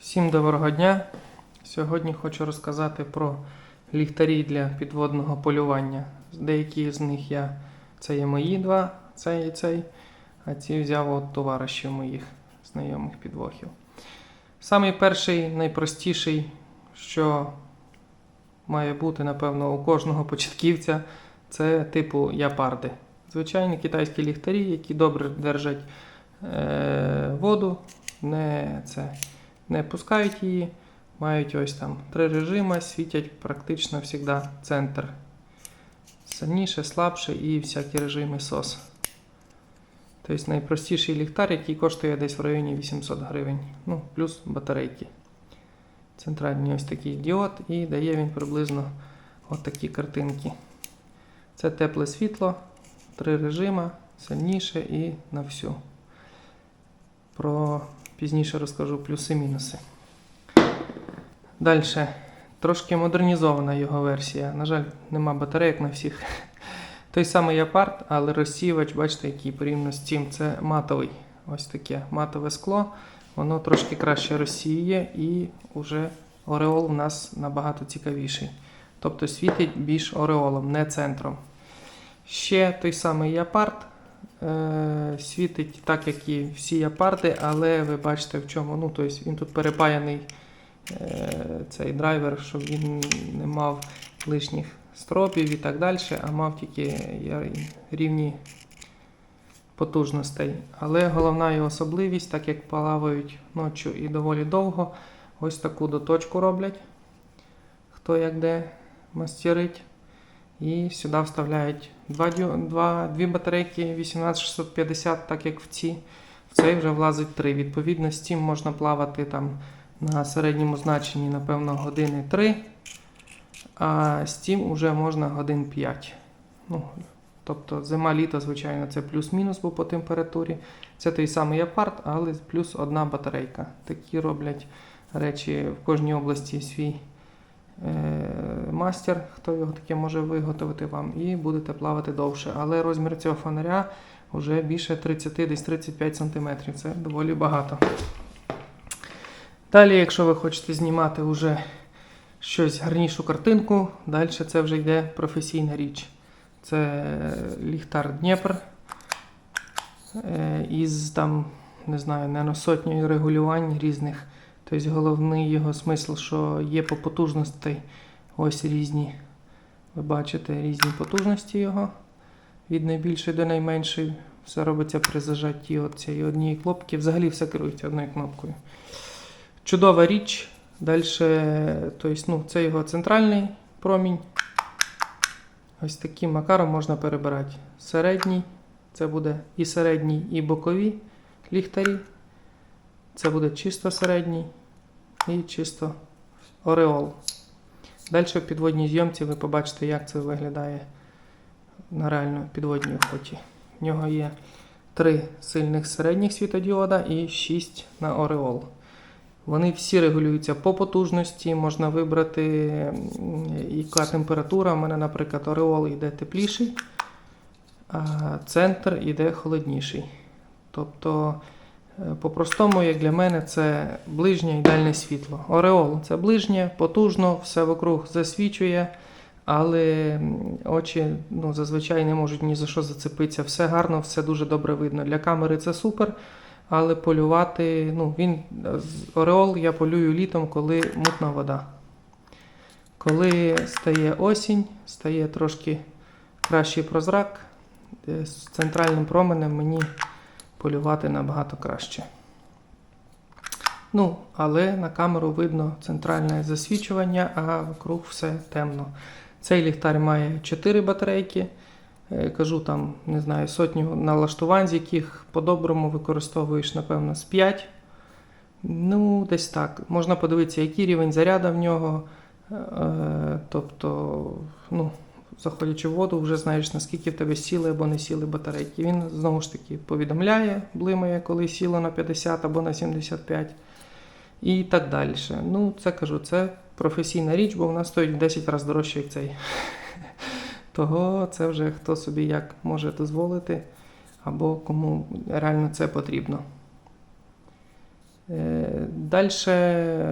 Всім доброго дня! Сьогодні хочу розказати про ліхтарі для підводного полювання. Деякі з них я це є мої два, цей і цей, а ці взяв от товаришів моїх знайомих підвохів. Самий перший, найпростіший, що має бути, напевно, у кожного початківця, це типу япарди. Звичайні китайські ліхтарі, які добре держать е, воду, не, це, не пускають її, мають ось там три режими, світять практично завжди центр. Сильніше, слабше і всякі режими SOS. Тобто найпростіший ліхтар, який коштує десь в районі 800 гривень. Ну, плюс батарейки. Центральний ось такий діод і дає він приблизно такі картинки. Це тепле світло, три режима, сильніше і на всю. Про пізніше розкажу плюси-мінуси. Далі. Трошки модернізована його версія. На жаль, нема батарейок на всіх. Той самий апарт, але розсіювач, бачите, який порівняно з цим, це матовий. Ось таке матове скло. Воно трошки краще розсіює і вже ореол у нас набагато цікавіший. Тобто світить більш ореолом, не центром. Ще той самий апарт е, світить так, як і всі апарти, але ви бачите в чому. Ну, тобто він тут перепаяний е, цей драйвер, щоб він не мав лишніх стропів і так далі, а мав тільки рівні потужностей. Але головна його особливість, так як плавають ночі і доволі довго, ось таку доточку роблять. Хто як де мастерить. І сюди вставляють два, два, дві батарейки 18650, так як в ці. В цей вже влазить три. Відповідно, з цим можна плавати там на середньому значенні, напевно, години 3. А з цим вже можна годин 5. Ну, тобто зима-літо, звичайно, це плюс-мінус був по температурі. Це той самий апарт, але плюс одна батарейка. Такі роблять речі в кожній області свій е, мастер, хто його таке може виготовити вам, і будете плавати довше. Але розмір цього фонаря вже більше 30, десь 35 см. Це доволі багато. Далі, якщо ви хочете знімати вже щось гарнішу картинку, далі це вже йде професійна річ. Це ліхтар Дніпр е, із там, не знаю, сотнею регулювань різних. Тобто головний його смисл, що є по потужності ось різні. Ви бачите різні потужності його. Від найбільшої до найменшої. Все робиться при зажатті цієї однієї кнопки. Взагалі все керується одною кнопкою. Чудова річ. Далі, тобто, ну, це його центральний промінь. Ось таким макаром можна перебирати. Середній, це буде і середній, і бокові ліхтарі. Це буде чисто середній і чисто ореол. Далі в підводній зйомці ви побачите, як це виглядає на реально підводній охоті. В нього є три сильних середніх світодіода і 6 на ореол. Вони всі регулюються по потужності, можна вибрати, яка температура. У мене, наприклад, ореол йде тепліший, а центр йде холодніший. Тобто, е, по-простому, як для мене, це ближнє і дальнє світло. Ореол це ближнє, потужно, все вокруг засвічує, але очі ну, зазвичай не можуть ні за що зацепитися. Все гарно, все дуже добре видно. Для камери це супер. Але полювати, ну, він з Ореол я полюю літом, коли мутна вода. Коли стає осінь, стає трошки кращий прозрак, е, з центральним променем мені полювати набагато краще. Ну, але на камеру видно центральне засвічування, а вокруг все темно. Цей ліхтар має 4 батарейки. Е, Кажу там, не знаю, сотню налаштувань, з яких по-доброму використовуєш, напевно, з 5. Ну, десь так. Можна подивитися, який рівень заряду в нього. Е, Тобто, ну, заходячи в воду, вже знаєш, наскільки в тебе сіли або не сіли батарейки. Він знову ж таки повідомляє, блимає, коли сіло на 50 або на 75 і так далі. Ну, це кажу, це професійна річ, бо вона стоїть в 10 разів дорожче, як цей. Того це вже хто собі як може дозволити, або кому реально це потрібно. Далі,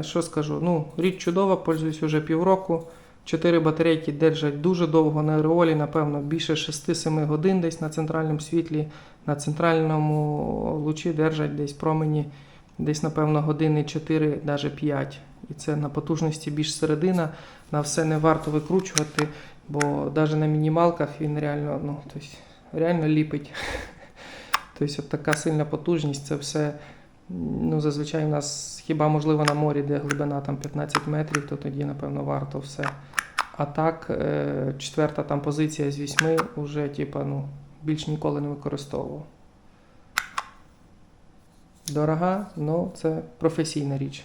що скажу? Ну, річ чудова, пользуюсь вже півроку. Чотири батарейки держать дуже довго на реолі, напевно, більше 6-7 годин десь на центральному світлі, на центральному лучі держать десь промені, десь, напевно, години 4, навіть 5. І це на потужності більш середина. На все не варто викручувати, бо навіть на мінімалках він реально, ну, тобто, реально ліпить. Тобто, от така сильна потужність, це все. Ну, зазвичай у нас хіба можливо на морі, де глибина там 15 метрів, то тоді, напевно, варто все. А так, е, четверта там позиція з вісьми вже, типа, ну, більш ніколи не використовував. Дорога, але це професійна річ.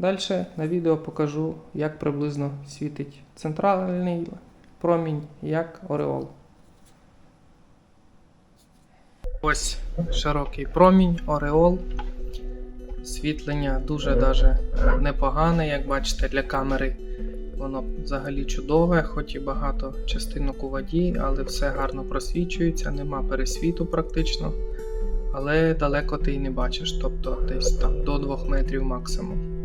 Далі на відео покажу, як приблизно світить центральний промінь, як ореол. Ось широкий промінь, ореол. Світлення дуже даже непогане, як бачите, для камери воно взагалі чудове, хоч і багато частинок у воді, але все гарно просвічується, нема пересвіту практично. Але далеко ти й не бачиш, тобто десь там до 2 метрів максимум.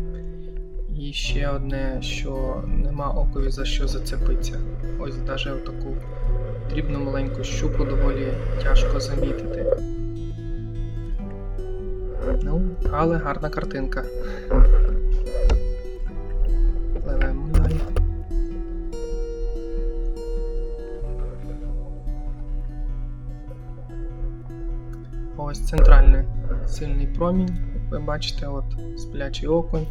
І ще одне, що нема окові за що зацепитися. Ось навіть таку дрібну маленьку щуку доволі тяжко замітити. Ну, але гарна картинка. Пливемо далі. Ось центральний сильний промінь. Ви бачите, от сплячий окунь.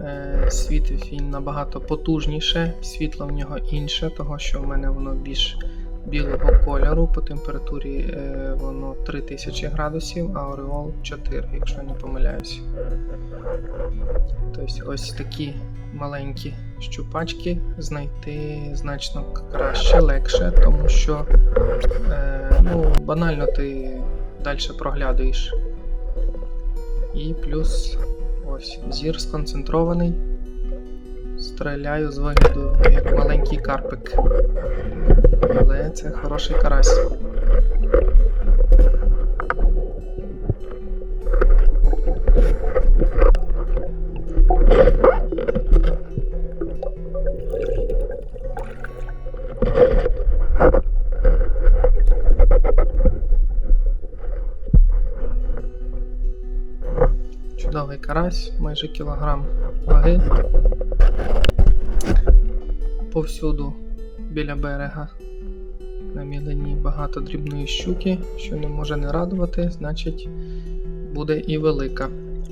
Е, Світить він набагато потужніше, світло в нього інше, того що в мене воно більш білого кольору, по температурі е, воно 3000 градусів, а ореол 4, якщо не помиляюсь. Тобто ось такі маленькі щупачки знайти значно краще, легше, тому що е, ну, банально ти далі проглядуєш. І плюс ось зір сконцентрований. Стріляю з вигляду як маленький карпик. Але це хороший карась. Карась, майже кілограм ваги. Повсюду біля берега на мілені багато дрібної щуки, що не може не радувати, значить буде і велика.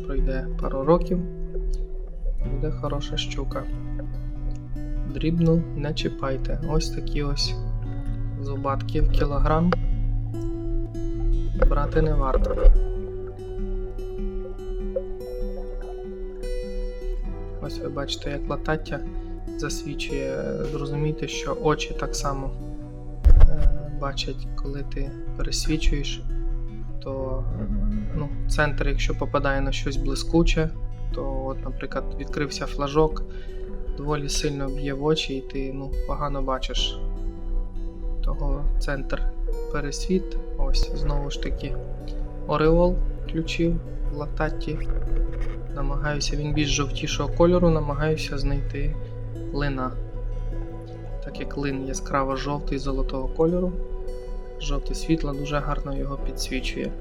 Пройде пару років, буде хороша щука. Дрібну не чіпайте. Ось такі ось зубатки в кілограм. Брати не варто. Ось ви бачите, як латаття засвічує. Зрозумійте, що очі так само е, бачать, коли ти пересвічуєш, то ну, центр, якщо попадає на щось блискуче, то, от, наприклад, відкрився флажок, доволі сильно б'є в очі, і ти ну, погано бачиш того центр пересвіт. Ось знову ж таки ореол ключів в лататті. Намагаюся він більш жовтішого кольору, намагаюся знайти лина. Так як лин яскраво жовтий золотого кольору, жовте світло дуже гарно його підсвічує.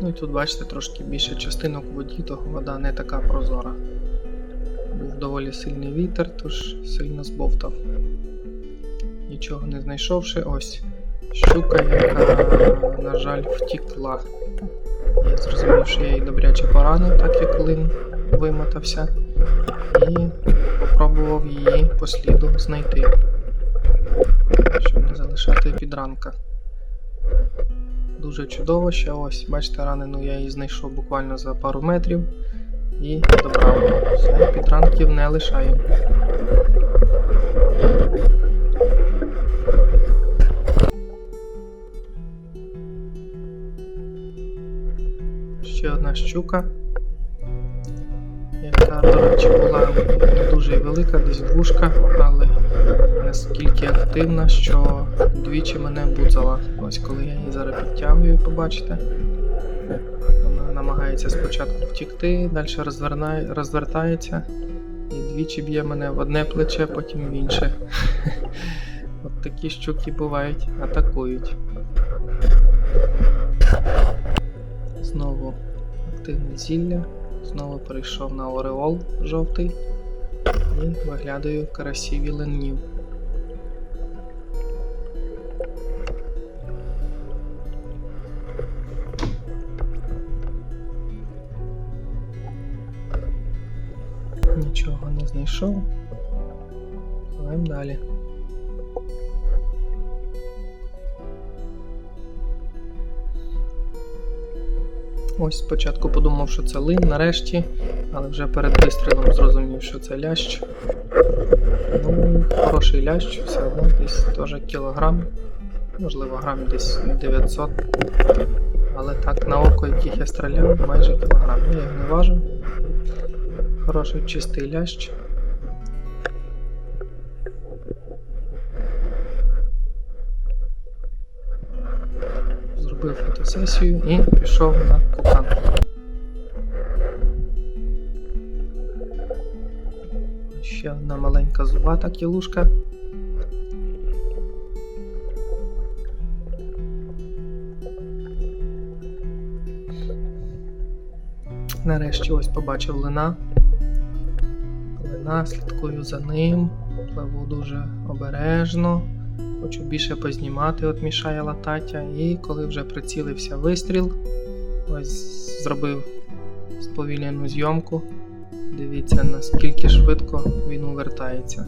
Ну і тут, бачите, трошки більше частинок у воді, то вода не така прозора. Був доволі сильний вітер, тож сильно збовтав. Нічого не знайшовши, ось щука, яка, на жаль, втікла. Я зрозумів, що я її добряче поранив, так як лин вимотався, і попробував її по сліду знайти, щоб не залишати підранка. Дуже чудово, що ось, бачите, ранену я її знайшов буквально за пару метрів і добрав. Все, підранків не лишаємо. Щука. Та, до речі, була не дуже велика, десь двушка, але наскільки активна, що двічі мене буцала. Ось коли я її зараз підтягую, побачите. Вона намагається спочатку втікти, далі розвертається і двічі б'є мене в одне плече, потім в інше. От такі щуки бувають, атакують. Знову активне зілля. Знову перейшов на ореол жовтий і виглядаю карасів і ленів. Нічого не знайшов. Пливемо далі. Ось спочатку подумав, що це лин, нарешті, але вже перед вистрілом зрозумів, що це лящ. Ну, хороший лящ, все одно десь теж кілограм, можливо, грам десь 900. Але так, на око, яких я стріляв, майже кілограм. Я його не важу. Хороший чистий лящ. Зробив фотосесію і пішов на кукан. Ще одна маленька зубата кілушка. Нарешті ось побачив лина. Лина, слідкую за ним, пливу дуже обережно. Хочу більше познімати, от мішає латаття. І коли вже прицілився вистріл, ось зробив сповільнену зйомку. Дивіться, наскільки швидко він увертається.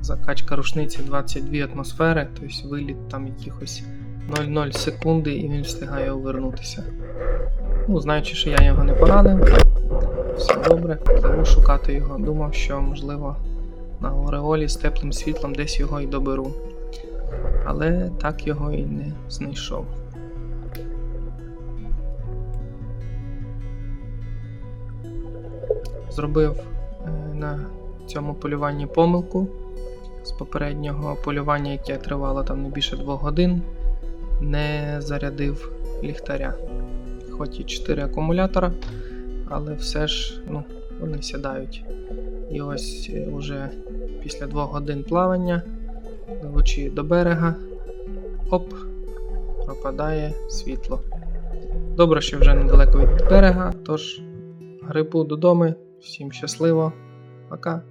Закачка рушниці 22 атмосфери, тобто виліт там якихось 0,0 секунди і він встигає увернутися. Ну, знаючи, що я його не поранив, все добре, пливу шукати його. Думав, що можливо на Ореолі з теплим світлом десь його і доберу. Але так його і не знайшов. Зробив е, на цьому полюванні помилку з попереднього полювання, яке тривало там не більше 2 годин, не зарядив ліхтаря. Хоч і 4 акумулятора, але все ж ну, вони сідають. І ось е, уже після 2 годин плавання, пливучи до берега, оп, пропадає світло. Добре, що вже недалеко від берега, тож грибу додому. Всім щасливо, пока.